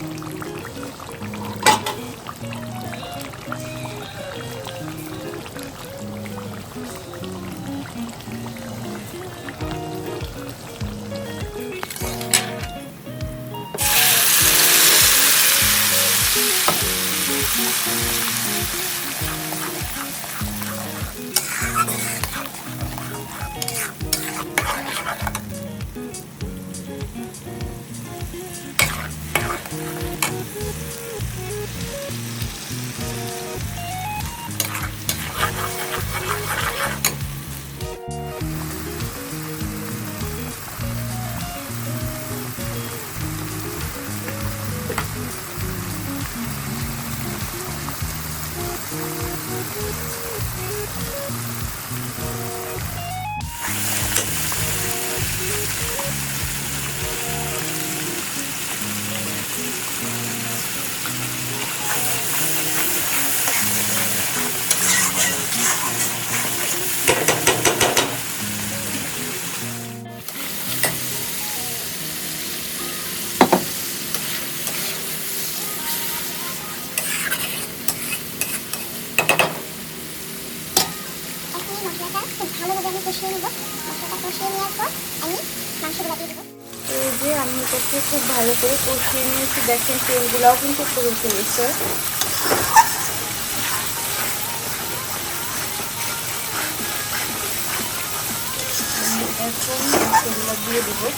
এখন ピーポーズ。খুব ভালোভাবে আমি কষিয়ে নেব। আমি মাংসগুলো দিয়ে এই যে আমি এটাকে খুব ভালো করে কষিয়ে নিয়েছি। দেখেন তেলগুলাও কিন্তু করে ফেলেছে। এখন মশলাগুলো দিয়ে দেবো।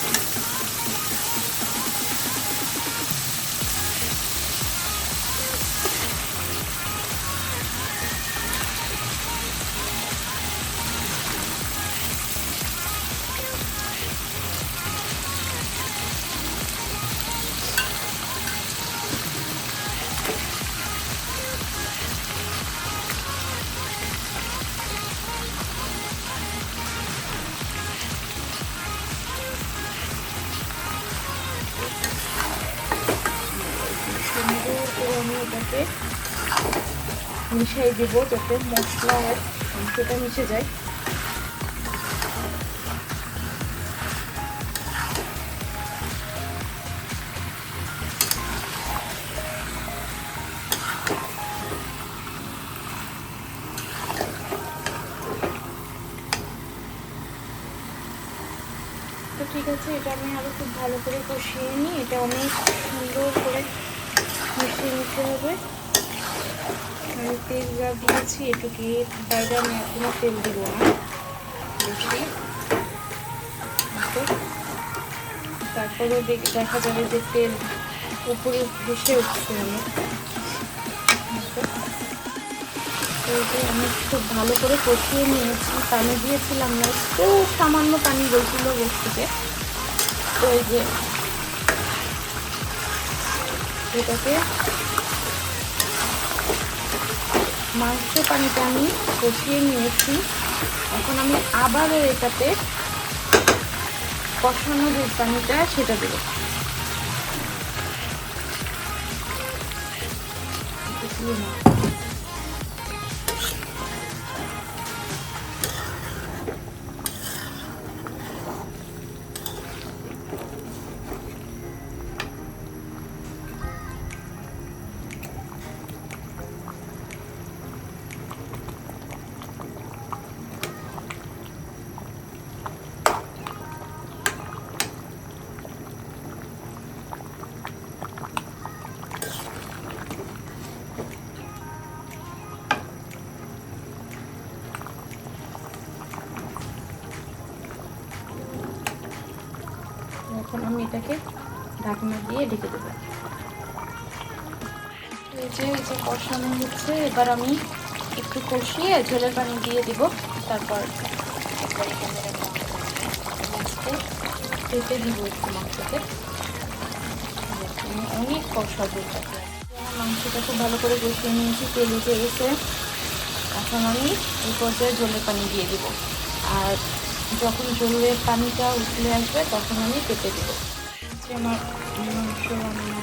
এটাকে মিশিয়ে দেবো যাতে মশলা আর মাংসটা মিশে যায়। তো ঠিক আছে, এটা আমি আরও খুব ভালো করে কষিয়ে নিই। এটা অনেক সুন্দর করে মিশিয়ে নিতে হবে। আমি তেল যা দিয়েছি এটুকু বাইরে আমি এখনও তেল দিব না। বেশি দেখ- যাবে যে তেল উপরে ভেসে উঠছে যে আমি খুব ভালো করে কষিয়ে নিয়েছি। পানি দিয়েছিলাম না, একটু সামান্য পানি বলছিল বস থেকে তো এই যে এটাকে মাংস পানিটা আমি কষিয়ে নিয়েছি। এখন আমি আবারও এটাতে কষানো যে পানিটা, সেটা দেবো। এখন আমি এটাকে ঢাকনা দিয়ে ঢেকে দেবো। এই যে এই যে কষানো হচ্ছে, এবার আমি একটু কষিয়ে ঝোলের পানি দিয়ে দিব। তারপর একবার দিব একটু মাংসকে অনেক কষাবো মাংসটা খুব ভালো করে কষিয়ে নিয়েছি, তেল উঠে গেছে। এখন আমি এই পর্যায়ে ঝোলের পানি দিয়ে দিব। আর যখন জলের পানিটা উঠলে আসবে তখন আমি কেটে দেবো। আমার মাংস রান্না